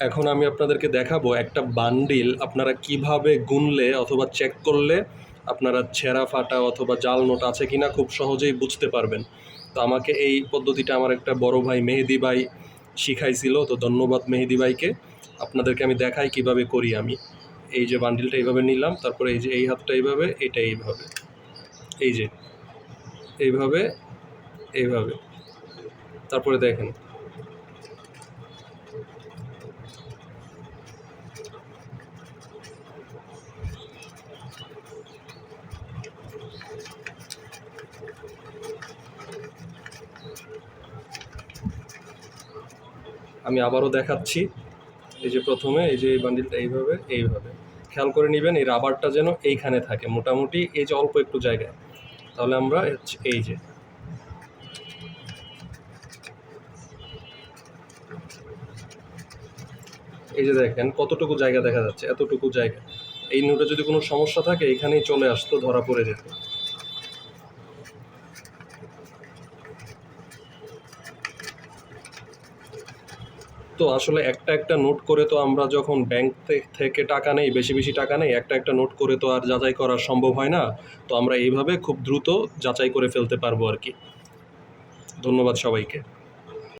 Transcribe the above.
এখন আমি আপনাদেরকে দেখাবো একটা বান্ডিল আপনারা কীভাবে গুনলে অথবা চেক করলে আপনারা ছেঁড়া ফাটা অথবা জাল নোট আছে কিনা খুব সহজেই বুঝতে পারবেন। তো আমাকে এই পদ্ধতিটা আমার একটা বড় ভাই মেহেদি ভাই শিখাইছিল, তো ধন্যবাদ মেহেদি ভাইকে। আপনাদেরকে আমি দেখাই কীভাবে করি আমি। এই যে বান্ডিলটা এইভাবে নিলাম, তারপরে এই যে এই হাতটা এইভাবে, এটা এইভাবে। এই যে, এইভাবে এইভাবে। তারপরে দেখেন আমি আবারও দেখাচ্ছি। এই যে প্রথমে, এই যে বান্ডিলটা এইভাবে এইভাবে। খেয়াল করে নেবেন, এই রাবারটা যেন এইখানে থাকে। মোটামুটি এই যে অল্প একটু জায়গায়। তাহলে আমরা এই যে। এই যে দেখেন, কতটুকু জায়গা দেখা যাচ্ছে, এতটুকু জায়গা। এই নোটে যদি কোনো সমস্যা থাকে এখানেই চলে আসতো, ধরা পড়ে যেত। তো আসলে একটা একটা নোট করে তো আমরা যখন ব্যাংক থেকে টাকা নেই, বেশি বেশি টাকা নেই, একটা একটা নোট করে তো আর যাচাই করা সম্ভব হয় না। তো আমরা এইভাবে খুব দ্রুত যাচাই করে ফেলতে পারব আর কি। ধন্যবাদ সবাইকে।